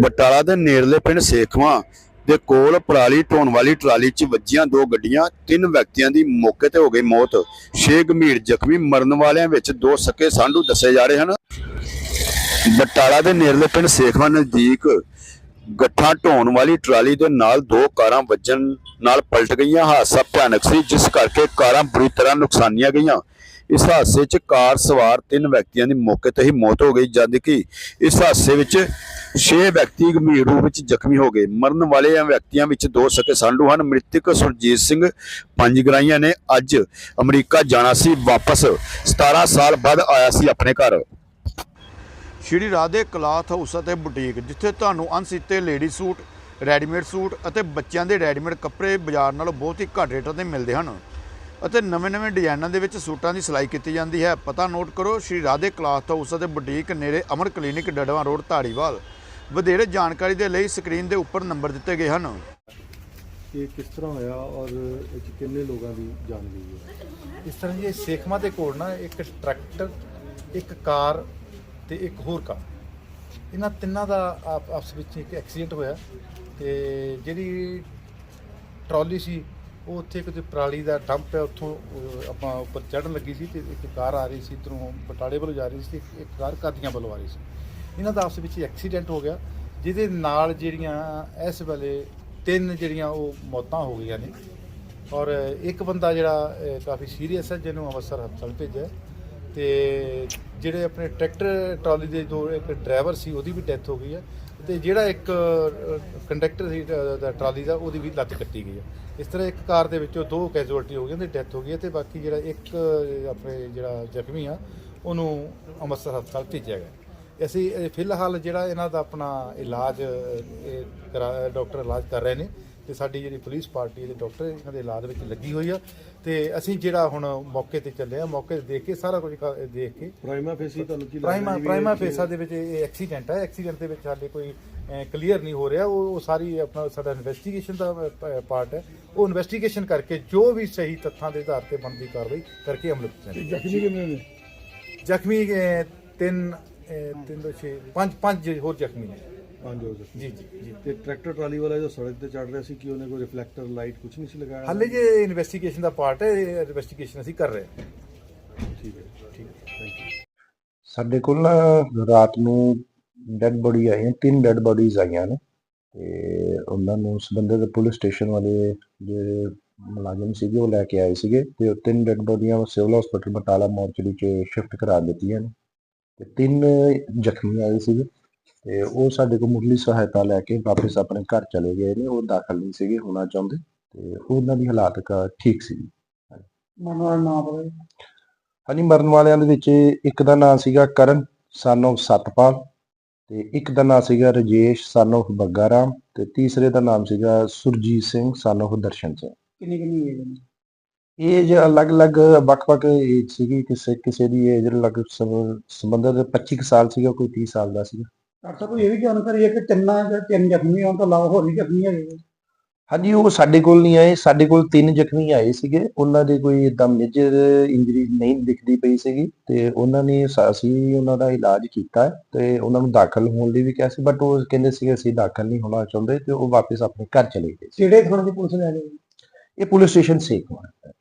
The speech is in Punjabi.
ਬਟਾਲਾ ਦੇ ਨੇੜਲੇ ਪਿੰਡ ਸੇਖਵਾਂ ਦੇ ਕੋਲ ਪਰਾਲੀ ਢੋਣ ਵਾਲੀ ਟਰਾਲੀ 'ਚ ਵੱਜੀਆਂ ਦੋ ਗੱਡੀਆਂ, ਤਿੰਨ ਵਿਅਕਤੀਆਂ ਦੀ ਮੌਕੇ ਤੇ ਹੋ ਗਈ ਮੌਤ। ਛੇ ਗੰਭੀਰ ਜ਼ਖਮੀ ਮਰਨ ਵਾਲਿਆਂ ਵਿੱਚ ਦੋ ਸਕੇ ਸਾਂਢੂ ਦੱਸੇ ਜਾ ਰਹੇ ਹਨ। ਬਟਾਲਾ ਦੇ ਨੇੜਲੇ ਪਿੰਡ ਸੇਖਵਾਂ ਨਜ਼ਦੀਕ ਗੱਠਾਂ ਢੋਣ ਵਾਲੀ ਟਰਾਲੀ ਦੇ ਨਾਲ ਦੋ ਕਾਰਾਂ ਵੱਜਣ ਨਾਲ ਪਲਟ ਗਈਆਂ। ਹਾਦਸਾ ਭਿਆਨਕ ਸੀ, ਜਿਸ ਕਰਕੇ ਕਾਰਾਂ ਬੁਰੀ ਤਰ੍ਹਾਂ ਨੁਕਸਾਨੀਆਂ ਗਈਆਂ। ਇਸ ਹਾਦਸੇ 'ਚ ਕਾਰ ਸਵਾਰ ਤਿੰਨ ਵਿਅਕਤੀਆਂ ਦੀ ਮੌਕੇ ਤੇ ਹੀ ਮੌਤ ਹੋ ਗਈ, ਜਦ ਕਿ ਇਸ ਹਾਦਸੇ ਵਿੱਚ 6 ਵਿਅਕਤੀ ਗੰਭੀਰ ਰੂਪ ਵਿੱਚ ਜ਼ਖਮੀ ਹੋ ਗਏ। ਮਰਨ ਵਾਲੇ ਵਿਅਕਤੀਆਂ ਵਿੱਚ ਦੋ ਸਕੇ ਸਾਂਢੂ ਹਨ। ਮ੍ਰਿਤਕ ਸੁਰਜੀਤ ਸਿੰਘ ਪੰਜ ਪੰਜਗਰਾਈਆਂ ਨੇ ਅੱਜ ਅਮਰੀਕਾ ਜਾਣਾ ਸੀ ਵਾਪਸ। 17 ਸਾਲ ਬਾਅਦ ਆਇਆ ਸੀ ਆਪਣੇ ਘਰ। ਸ਼੍ਰੀ ਰਾਧੇ ਕਲਾਥ ਹਾਊਸ ਅਤੇ ਬੁਟੀਕ, ਜਿੱਥੇ ਤੁਹਾਨੂੰ ਅਣਸੀਤੇ ਲੇਡੀ ਸੂਟ, ਰੈਡੀਮੇਡ ਸੂਟ ਅਤੇ ਬੱਚਿਆਂ ਦੇ ਰੈਡੀਮੇਡ ਕੱਪੜੇ ਬਾਜ਼ਾਰ ਨਾਲੋਂ ਬਹੁਤ ਹੀ ਘੱਟ ਰੇਟਾਂ ਤੇ ਮਿਲਦੇ ਹਨ। ਅਤੇ ਨਵੇਂ-ਨਵੇਂ ਡਿਜ਼ਾਈਨਾਂ ਦੇ ਵਿੱਚ ਸੂਟਾਂ ਦੀ ਸਿਲਾਈ ਕੀਤੀ ਜਾਂਦੀ ਹੈ। ਪਤਾ ਨੋਟ ਕਰੋ ਸ਼੍ਰੀ ਰਾਧੇ ਕਲਾਥ ਹਾਊਸ ਅਤੇ ਬੁਟੀਕ ਨੇੜੇ ਅਮਰ ਕਲੀਨਿਕ ਡੜਵਾ ਰੋਡ ਧਾਰੀਵਾਲ। ਵਧੇਰੇ ਜਾਣਕਾਰੀ ਦੇ ਲਈ ਸਕਰੀਨ ਦੇ ਉੱਪਰ ਨੰਬਰ ਦਿੱਤੇ ਗਏ ਹਨ। ਇਹ ਕਿਸ ਤਰ੍ਹਾਂ ਹੋਇਆ ਔਰ ਇਹ 'ਚ ਕਿੰਨੇ ਲੋਕਾਂ ਦੀ ਜਾਨ ਗਈ ਹੈ? ਇਸ ਤਰ੍ਹਾਂ ਜੀ ਇਹ ਸੇਖਵਾਂ ਦੇ ਕੋਲ ਨਾ ਇੱਕ ਟਰੈਕਟਰ ਇੱਕ ਕਾਰ ਤੇ ਇੱਕ ਹੋਰ ਕਾਰ। ਇਹਨਾਂ ਤਿੰਨਾਂ ਦਾ ਆਪ- ਆਪਸ ਵਿੱਚ ਇੱਕ ਐਕਸੀਡੈਂਟ ਹੋਇਆ ਤੇ ਜਿਹੜੀ ਟਰਾਲੀ ਸੀ ਉਹ ਉੱਥੇ ਇੱਕ ਕਿਤੇ ਪਰਾਲੀ ਦਾ ਡੰਪ ਹੈ ਉੱਥੋਂ ਅਹ, ਆਪਾਂ ਉੱਪਰ ਚੜ੍ਹਨ ਲੱਗੀ ਸੀ ਤੇ ਇੱਕ ਕਾਰ ਆ ਰਹੀ ਸੀ ਇੱਧਰੋਂ ਬਟਾਲੇ ਵੱਲੋਂ ਜਾ ਰਹੀ ਸੀ ਤੇ ਇੱਕ- ਇੱਕ ਕਾਰ ਕਾਦੀਆਂ ਵੱਲੋਂ ਆ ਰਹੀ ਸੀ। ਇਹਨਾਂ ਦਾ ਆਪਸ ਵਿੱਚ ਐਕਸੀਡੈਂਟ ਹੋ ਗਿਆ ਜਿਹਦੇ ਨਾਲ ਜਿਹੜੀਆਂ ਇਸ ਵੇਲੇ ਤਿੰਨ ਜਿਹੜੀਆਂ ਉਹ ਮੌਤਾਂ ਹੋ ਗਈਆਂ ਨੇ। ਔਰ ਇੱਕ ਬੰਦਾ ਜਿਹੜਾ ਅਹ, ਕਾਫੀ ਸੀਰੀਅਸ ਹੈ ਜਿਹਨੂੰ ਅੰਮ੍ਰਿਤਸਰ ਹਸਪਤਾਲ ਭੇਜਿਆ ਹੈ। ਤੇ ਜਿਹੜੇ ਆਪਣੇ ਟਰੈਕਟਰ ਟਰਾਲੀ ਦੇ ਜੋ ਇੱਕ ਡਰਾਈਵਰ ਸੀ ਉਹਦੀ ਵੀ ਡੈਥ ਹੋ ਗਈ ਹੈ। ਤੇ ਜਿਹੜਾ ਇੱਕ ਕੰਡਕਟਰ ਸੀ ਅਹ, ਦਾ ਟਰਾਲੀ ਦਾ ਉਹਦੀ ਵੀ ਲੱਤ ਕੱਟੀ ਗਈ ਹੈ। ਇਸ ਤਰ੍ਹਾਂ ਇੱਕ ਕਾਰ ਦੇ ਵਿੱਚੋਂ ਦੋ ਕੈਜੂਅਲਟੀ ਹੋ ਗਈਆਂ ਤੇ ਡੈਥ ਹੋ ਗਈ ਹੈ ਤੇ ਬਾਕੀ ਜਿਹੜਾ ਇੱਕ ਆਪਣੇ ਜਿਹੜਾ ਜ਼ਖਮੀ ਆ ਉਹਨੂੰ ਅੰਮ੍ਰਿਤਸਰ ਹਸਪਤਾਲ ਭੇਜਿਆ ਗਿਆ ਅਸੀਂ ਫਿਲਹਾਲ ਜਿਹੜਾ ਇਹਨਾਂ ਦਾ ਆਪਣਾ ਇਲਾਜ ਇਹ ਡਾਕਟਰ ਇਲਾਜ ਕਰ ਰਹੇ ਨੇ ਤੇ ਸਾਡੀ ਜਿਹੜੀ ਪੁਲਿਸ ਪਾਰਟੀ ਦੇ ਡਾਕਟਰ ਇਹਨਾਂ ਦੇ ਇਲਾਜ ਵਿੱਚ ਲੱਗੀ ਹੋਈ ਆ ਤੇ ਅਸੀਂ ਜਿਹੜਾ ਹੁਣ ਮੌਕੇ ਤੇ ਚੱਲੇ ਆ ਮੌਕੇ ਤੇ ਦੇਖ ਕੇ ਸਾਰਾ ਕੁਝ ਕ- ਦੇਖ ਕੇ ਪ੍ਰਾਈਮਾ ਫੇਸੀ ਤੁਹਾਨੂੰ ਕੀ ਪ੍ਰਾਈਮਾ ਵੀ ਪ੍ਰਾਈਮਾ ਇਹ- ਫੇਸਾ ਦੇ ਵਿੱਚ ਇਹ ਐਕਸੀਡੈਂਟ ਹੈ ਐਕਸੀਡੈਂਟ ਦੇ ਵਿੱਚ ਸਾਡੇ ਕੋਈ ਕਲੀਅਰ ਨਹੀਂ ਹੋ ਰਿਹਾ ਉਹ ਉਹ ਸਾਰੀ ਆਪਣਾ ਸਾਡਾ ਇਨਵੈਸਟੀਗੇਸ਼ਨ ਦਾ ਪਾਰਟ ਹੈ। ਉਹ ਇਨਵੈਸਟੀਗੇਸ਼ਨ ਕਰਕੇ ਜੋ ਵੀ ਸਹੀ ਤੱਥਾਂ ਦੇ ਆਧਾਰ ਤੇ ਬਣਦੀ ਕਾਰਵਾਈ ਕਰਕੇ ਅਮਲ ਵਿੱਚ ਲਿਆਂਦੀ ਜ਼ਖਮੀ ਕਿੰਨੇ ਨੇ? ਜ਼ਖਮੀ ਅਹ, ਤਿੰਨ ਅਹ, ਤਿੰਨ ਦੋ ਛੇ ਪੰਜ ਪੰਜ ਹੋਰ ਜ਼ਖਮੀ ਨੇ। ਪੰਜ ਹੋ ਜ਼ਖਮੀ। ਜੀ ਜੀ ਜੀ। ਤੇ ਟਰੈਕਟਰ ਟਰਾਲੀ ਵਾਲਾ ਜੋ ਸੜਕ ਤੇ ਚੜ ਰਿਹਾ ਸੀ ਕਿ ਉਹਨੇ ਕੋਈ ਰਿਫਲੈਕਟਰ ਲਾਈਟ ਕੁਝ ਨਹੀਂ ਸੀ ਲਗਾਇਆ? ਹਾਲੇ ਜੇ ਇਨਵੈਸਟੀਗੇਸ਼ਨ ਦਾ ਪਾਰਟ ਹੈ ਇਨਵੈਸਟੀਗੇਸ਼ਨ ਅਸੀਂ ਕਰ ਰਹੇ ਹਾਂ। ਠੀਕ ਹੈ। ਠੀਕ ਹੈ। ਥੈਂਕ ਯੂ ਸਾਡੇ ਕੋਲ ਨਾ ਰਾਤ ਨੂੰ ਡੈੱਡ ਬੋਡੀ ਆਈਆਂ ਤਿੰਨ ਡੈੱਡ ਬੋਡੀਜ਼ ਆਈਆਂ ਨੇ। ਤੇ ਉਹਨਾਂ ਨੂੰ ਸੰਬੰਧਿਤ ਪੁਲਿਸ ਸਟੇਸ਼ਨ ਵਾਲੇ ਜਿਹੜੇ ਮੁਲਾਜ਼ਮ ਸੀਗੇ ਉਹ ਲੈ ਕੇ ਆਏ ਸੀਗੇ। ਤੇ ਉਹ ਤਿੰਨ ਡੈੱਡ ਬੋਡੀਆਂ ਸਿਵਲ ਹਸਪੀਟਲ ਬਟਾਲਾ ਮੋਰਚਰੀ 'ਚ ਸ਼ਿਫਟ ਕਰਾ ਦਿੱਤੀਆਂ ਨੇ। ਤਿੰਨ ਜ਼ਖਮੀ ਆਏ ਸੀਗੇ ਤੇ ਉਹ ਸਾਡੇ ਕੋਲ ਮੁੱਢਲੀ ਸਹਾਇਤਾ ਲੈ ਕੇ ਵਾਪਸ ਆਪਣੇ ਘਰ ਚਲੇ ਗਏ ਨੇ ਉਹ ਦਾਖਲ ਨਹੀਂ ਸੀਗੇ ਹੋਣਾ ਚਾਹੁੰਦੇ ਤੇ ਉਹਨਾਂ ਦੀ ਹਾਲਾਤ ਕਾ ਠੀਕ ਸੀ। ਹਾਂਜੀ ਮਰਨ ਵਾਲਿਆਂ ਦੇ ਵਿੱਚ ਇੱਕ ਦਾ ਨਾਮ ਸੀਗਾ ਕਰਨ son of ਸਤਪਾਲ ਤੇ ਇੱਕ ਦਾ ਨਾਮ ਸੀਗਾ ਰਜੇਸ਼ son of ਬੱਗਾ ਰਾਮ ਤੇ ਤੀਸਰੇ ਦਾ ਨਾਮ ਸੀਗਾ ਸੁਰਜੀਤ ਸਿੰਘ son of ਦਰਸ਼ਨ ਸਿੰਘ। ਕਿੰਨੀ ਕਿੰਨੀ ਏਜ ਹੈ ਏਜ ਅਲੱਗ-ਅਲੱਗ ਵੱਖ-ਵੱਖ ਏਜ ਸੀਗੀ ਕਿਸੇ ਕਿਸੇ ਦੀ ਏਜ ਲਗ ਸੰਬੰਧਿਤ 25 ਕੁ ਸਾਲ ਸੀਗਾ ਕੋਈ 30 ਸਾਲ ਦਾ ਸੀਗਾ। ਡਾਕਟਰ ਸਾਹਿਬ ਕੋਈ ਇਹ ਵੀ ਜਾਣਕਾਰੀ ਹੈ ਕਿ ਤਿੰਨਾਂ ਜਾਂ ਤਿੰਨ ਜ਼ਖਮੀ ਹੋਣ ਤੋਂ ਇਲਾਵਾ ਹੋਰ ਵੀ ਜ਼ਖਮੀ ਹੈਗੇ ਨੇ। ਹਾਂਜੀ ਉਹ ਸਾਡੇ ਕੋਲ ਨਹੀਂ ਆਏ। ਸਾਡੇ ਕੋਲ ਤਿੰਨ ਜ਼ਖਮੀ ਆਏ ਸੀਗੇ। ਉਹਨਾਂ ਦੇ ਕੋਈ ਏਦਾਂ ਮੇਜਰ ਇੰਜਰੀ ਨਹੀਂ ਦਿਖਦੀ ਪਈ ਸੀਗੀ ਤੇ ਉਹਨਾਂ ਨੇ ਸ- ਅਸੀਂ ਉਹਨਾਂ ਦਾ ਇਲਾਜ ਕੀਤਾ ਹੈ ਤੇ ਉਹਨਾਂ ਨੂੰ ਦਾਖਲ ਹੋਣ ਲਈ ਵੀ ਕਿਹਾ ਸੀ ਬਟ ਉਹ ਕਹਿੰਦੇ ਸੀ ਅਸੀਂ ਦਾਖਲ ਨਹੀਂ ਹੋਣਾ ਚਾਹੁੰਦੇ ਤੇ ਉਹ ਵਾਪਸ ਆਪਣੇ ਘਰ ਚਲੇ ਗਏ ਸੀ। ਕਿਹੜੇ ਥਾਣੇ ਦੀ ਪੁਲਿਸ ਲੈ ਗਈ? ਇਹ ਪੁਲਿਸ ਸਟੇਸ਼ਨ ਸੇਖਵਾ। ਹੈ